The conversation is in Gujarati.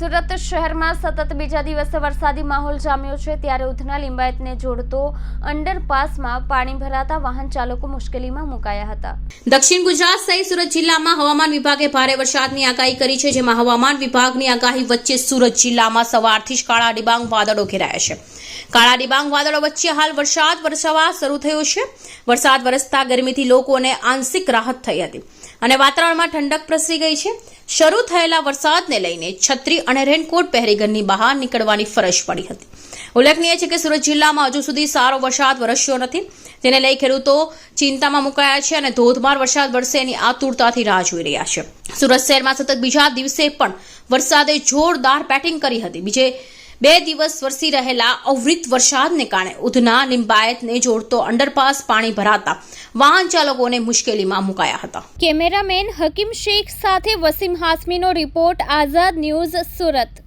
સુરત શહેરમાં સતત બીજા દિવસે વરસાદી માહોલ જામ્યો છે. ત્યારે ઉધના લિંબાયતને જોડતો અંડરપાસમાં પાણી ભરાતા વાહન ચાલકો મુશ્કેલીમાં મુકાયા હતા. દક્ષિણ ગુજરાત સહિત સુરત જિલ્લામાં હવામાન વિભાગે ભારે વરસાદની આગાહી કરી છે, જેમાં હવામાન વિભાગની આગાહી વચ્ચે સુરત જિલ્લામાં સવારથી જ કાળા ડિબાંગ વાદળો ઘેરાયા છે. કાળા ડિબાંગ વાદળો વચ્ચે હાલ વરસાદ વરસવા શરૂ થયો છે. વરસાદ વરસતા ગરમીથી લોકોને આંશિક રાહત થઈ હતી. અને વાતાવરણમાં ઠંડક પ્રસરી ગઈ છે. શરૂ થયેલા વરસાદને લઈને છત્રી અને રેનકોટ પહેરી ઘરની બહાર નીકળવાની ફરજ પડી હતી. ઉલ્લેખનીય છે કે સુરત જિલ્લામાં હજુ સુધી સારો વરસાદ વરસ્યો નથી. તેને લઈ ખેડૂતો ચિંતામાં મુકાયા છે અને ધોધમાર વરસાદ વરસે એની આતુરતાથી રાહ જોઈ રહ્યા છે. સુરત શહેરમાં સતત બીજા દિવસે પણ વરસાદે જોરદાર બેટિંગ કરી હતી. બીજે બે દિવસ વરસી રહેલા અવૃત વરસાદને કારણે ઉધના લિંબાયતને જોડતો અંડરપાસ પાણી ભરાતા વાહન ચાલકોને મુશ્કેલીમાં મુકાયા હતા. કેમેરામેન હકીમ શેખ સાથે વસીમ હાસમીનો રિપોર્ટ આઝાદ ન્યૂઝ સુરત.